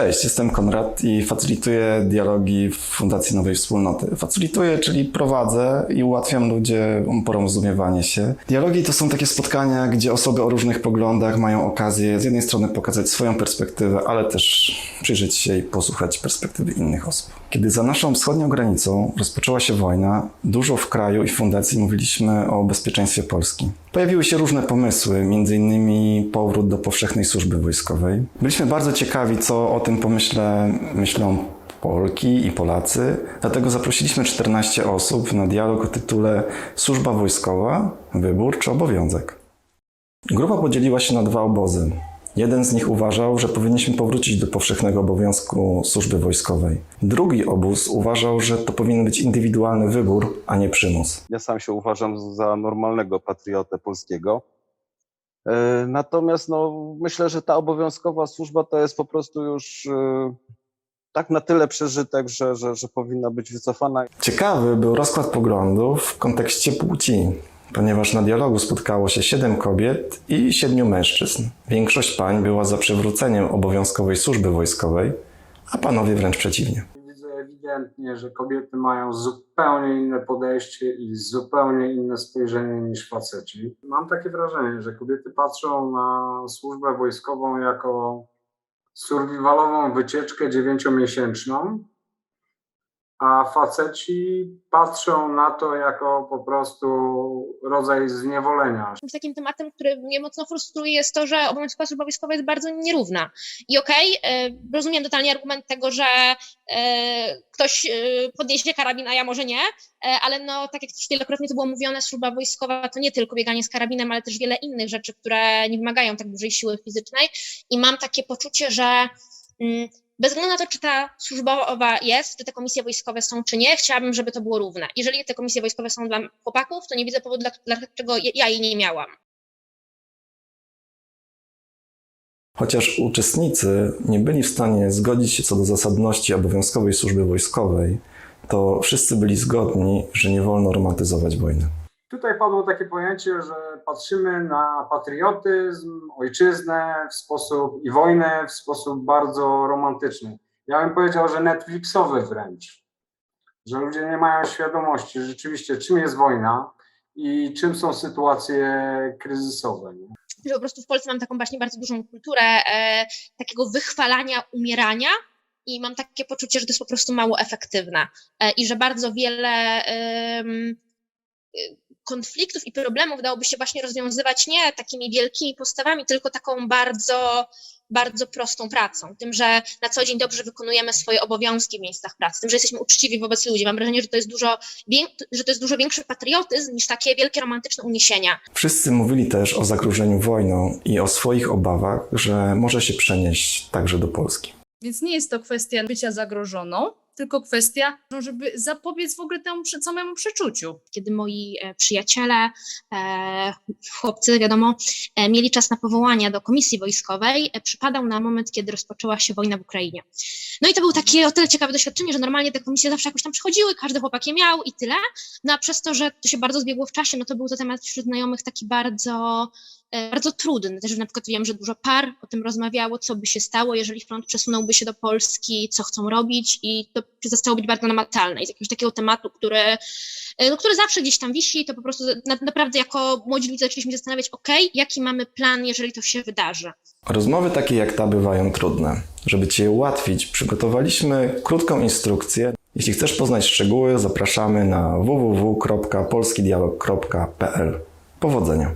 Cześć, jestem Konrad i facylituję dialogi w Fundacji Nowej Wspólnoty. Facylituję, czyli prowadzę i ułatwiam ludziom porozumiewanie się. Dialogi to są takie spotkania, gdzie osoby o różnych poglądach mają okazję z jednej strony pokazać swoją perspektywę, ale też przyjrzeć się i posłuchać perspektywy innych osób. Kiedy za naszą wschodnią granicą rozpoczęła się wojna, dużo w kraju i w fundacji mówiliśmy o bezpieczeństwie Polski. Pojawiły się różne pomysły, m.in. powrót do powszechnej służby wojskowej. Byliśmy bardzo ciekawi, co o tym pomyśle myślą Polki i Polacy, dlatego zaprosiliśmy 14 osób na dialog o tytule Służba wojskowa, wybór czy obowiązek. Grupa podzieliła się na dwa obozy. Jeden z nich uważał, że powinniśmy powrócić do powszechnego obowiązku służby wojskowej. Drugi obóz uważał, że to powinien być indywidualny wybór, a nie przymus. Ja sam się uważam za normalnego patriotę polskiego. E, Natomiast no, myślę, że ta obowiązkowa służba to jest po prostu już e, tak na tyle przeżytek, że, że, że powinna być wycofana. Ciekawy był rozkład poglądów w kontekście płci, ponieważ na dialogu spotkało się siedem kobiet i siedmiu mężczyzn. Większość pań była za przywróceniem obowiązkowej służby wojskowej, a panowie wręcz przeciwnie. Ewidentnie, że kobiety mają zupełnie inne podejście i zupełnie inne spojrzenie niż faceci. Mam takie wrażenie, że kobiety patrzą na służbę wojskową jako survivalową wycieczkę dziewięciomiesięczną, a faceci patrzą na to jako po prostu rodzaj zniewolenia. takim tematem, który mnie mocno frustruje, jest to, że obowiązkowa służba wojskowa jest bardzo nierówna. I okej, e, rozumiem totalnie argument tego, że e, ktoś e, podniesie karabin, a ja może nie, ale no, tak jak też wielokrotnie to było mówione, służba wojskowa to nie tylko bieganie z karabinem, ale też wiele innych rzeczy, które nie wymagają tak dużej siły fizycznej. I mam takie poczucie, że mm, bez względu na to, czy ta służbowa jest, czy te komisje wojskowe są, czy nie, chciałabym, żeby to było równe. Jeżeli te komisje wojskowe są dla chłopaków, to nie widzę powodu, dla, dlaczego ja jej nie miałam. Chociaż uczestnicy nie byli w stanie zgodzić się co do zasadności obowiązkowej służby wojskowej, to wszyscy byli zgodni, że nie wolno romantyzować wojny. Tutaj padło takie pojęcie, że patrzymy na patriotyzm, ojczyznę w sposób i wojnę w sposób bardzo romantyczny. Ja bym powiedział, że Netflixowy wręcz. Że ludzie nie mają świadomości rzeczywiście, czym jest wojna i czym są sytuacje kryzysowe. Nie? że po prostu w Polsce mam taką właśnie bardzo dużą kulturę e, takiego wychwalania, umierania i mam takie poczucie, że to jest po prostu mało efektywne e, i że bardzo wiele konfliktów i problemów dałoby się właśnie rozwiązywać nie takimi wielkimi postawami, tylko taką bardzo, bardzo prostą pracą. Tym, że na co dzień dobrze wykonujemy swoje obowiązki w miejscach pracy, tym, że jesteśmy uczciwi wobec ludzi. Mam wrażenie, że to jest dużo, że to jest dużo większy patriotyzm niż takie wielkie romantyczne uniesienia. Wszyscy mówili też o zagrożeniu wojną i o swoich obawach, że może się przenieść także do Polski. Więc nie jest to kwestia bycia zagrożoną, tylko kwestia, no, żeby zapobiec w ogóle temu samemu przeczuciu. kiedy moi e, przyjaciele, e, chłopcy, wiadomo, e, mieli czas na powołania do komisji wojskowej, przypadał na moment, kiedy rozpoczęła się wojna w Ukrainie. No i to było takie o tyle ciekawe doświadczenie, że normalnie te komisje zawsze jakoś tam przychodziły, każdy chłopak je miał i tyle. No a przez to, że to się bardzo zbiegło w czasie, no to był to temat wśród znajomych taki bardzo, bardzo trudny. Też na przykład wiem, że dużo par o tym rozmawiało, co by się stało, jeżeli front przesunąłby się do Polski, co chcą robić i to przestało być bardzo namacalne. I z jakiegoś takiego tematu, który e, no, który zawsze gdzieś tam wisi, to po prostu na, naprawdę jako młodzi ludzie zaczęliśmy zastanawiać, ok, jaki mamy plan, jeżeli to się wydarzy. Rozmowy takie jak ta bywają trudne. Żeby Ci je ułatwić, przygotowaliśmy krótką instrukcję. Jeśli chcesz poznać szczegóły, zapraszamy na www.polskidialog.pl. Powodzenia!